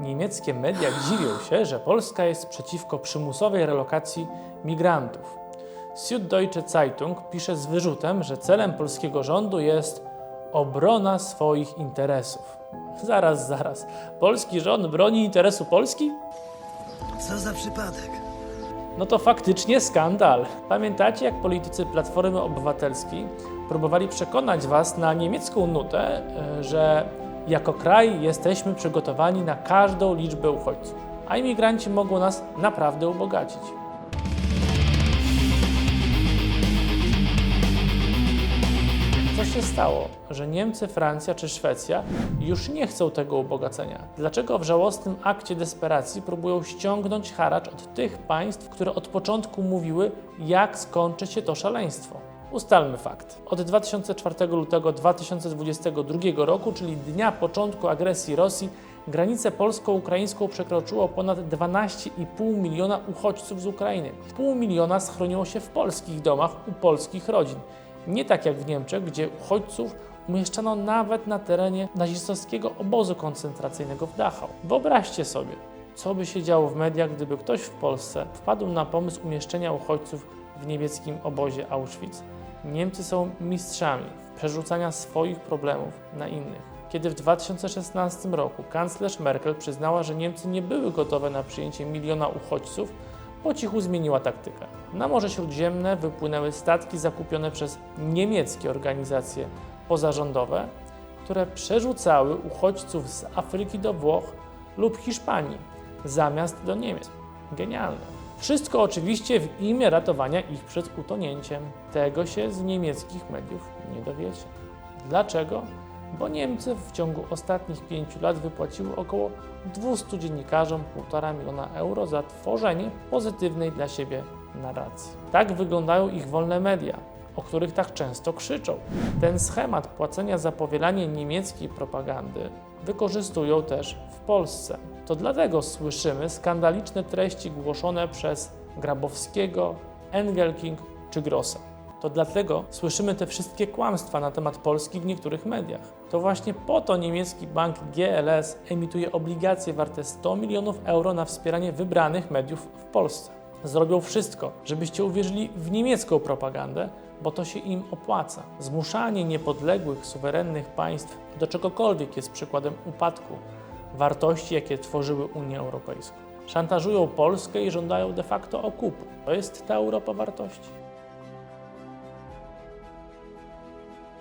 Niemieckie media dziwią się, że Polska jest przeciwko przymusowej relokacji migrantów. Süddeutsche Zeitung pisze z wyrzutem, że celem polskiego rządu jest obrona swoich interesów. Zaraz, zaraz. Polski rząd broni interesu Polski? Co za przypadek? No to faktycznie skandal. Pamiętacie, jak politycy Platformy Obywatelskiej próbowali przekonać Was na niemiecką nutę, y, że jako kraj jesteśmy przygotowani na każdą liczbę uchodźców, a imigranci mogą nas naprawdę ubogacić. Co się stało, że Niemcy, Francja czy Szwecja już nie chcą tego ubogacenia? Dlaczego w żałosnym akcie desperacji próbują ściągnąć haracz od tych państw, które od początku mówiły, jak skończy się to szaleństwo? Ustalmy fakt. Od 24 lutego 2022 roku, czyli dnia początku agresji Rosji, granicę polsko-ukraińską przekroczyło ponad 12,5 miliona uchodźców z Ukrainy. Pół miliona schroniło się w polskich domach u polskich rodzin. Nie tak jak w Niemczech, gdzie uchodźców umieszczano nawet na terenie nazistowskiego obozu koncentracyjnego w Dachau. Wyobraźcie sobie, co by się działo w mediach, gdyby ktoś w Polsce wpadł na pomysł umieszczenia uchodźców w niemieckim obozie Auschwitz. Niemcy są mistrzami przerzucania swoich problemów na innych. Kiedy w 2016 roku kanclerz Merkel przyznała, że Niemcy nie były gotowe na przyjęcie miliona uchodźców, po cichu zmieniła taktykę. Na Morze Śródziemne wypłynęły statki zakupione przez niemieckie organizacje pozarządowe, które przerzucały uchodźców z Afryki do Włoch lub Hiszpanii zamiast do Niemiec. Genialne. Wszystko oczywiście w imię ratowania ich przed utonięciem. Tego się z niemieckich mediów nie dowiecie. Dlaczego? Bo Niemcy w ciągu ostatnich pięciu lat wypłaciły około 200 dziennikarzom 1,5 miliona euro za tworzenie pozytywnej dla siebie narracji. Tak wyglądają ich wolne media, o których tak często krzyczą. Ten schemat płacenia za powielanie niemieckiej propagandy wykorzystują też w Polsce. To dlatego słyszymy skandaliczne treści głoszone przez Grabowskiego, Engelking czy Grossa. To dlatego słyszymy te wszystkie kłamstwa na temat Polski w niektórych mediach. To właśnie po to niemiecki bank GLS emituje obligacje warte 100 milionów euro na wspieranie wybranych mediów w Polsce. Zrobią wszystko, żebyście uwierzyli w niemiecką propagandę, bo to się im opłaca. Zmuszanie niepodległych, suwerennych państw do czegokolwiek jest przykładem upadku wartości, jakie tworzyły Unię Europejską. Szantażują Polskę i żądają de facto okupu. To jest ta Europa wartości.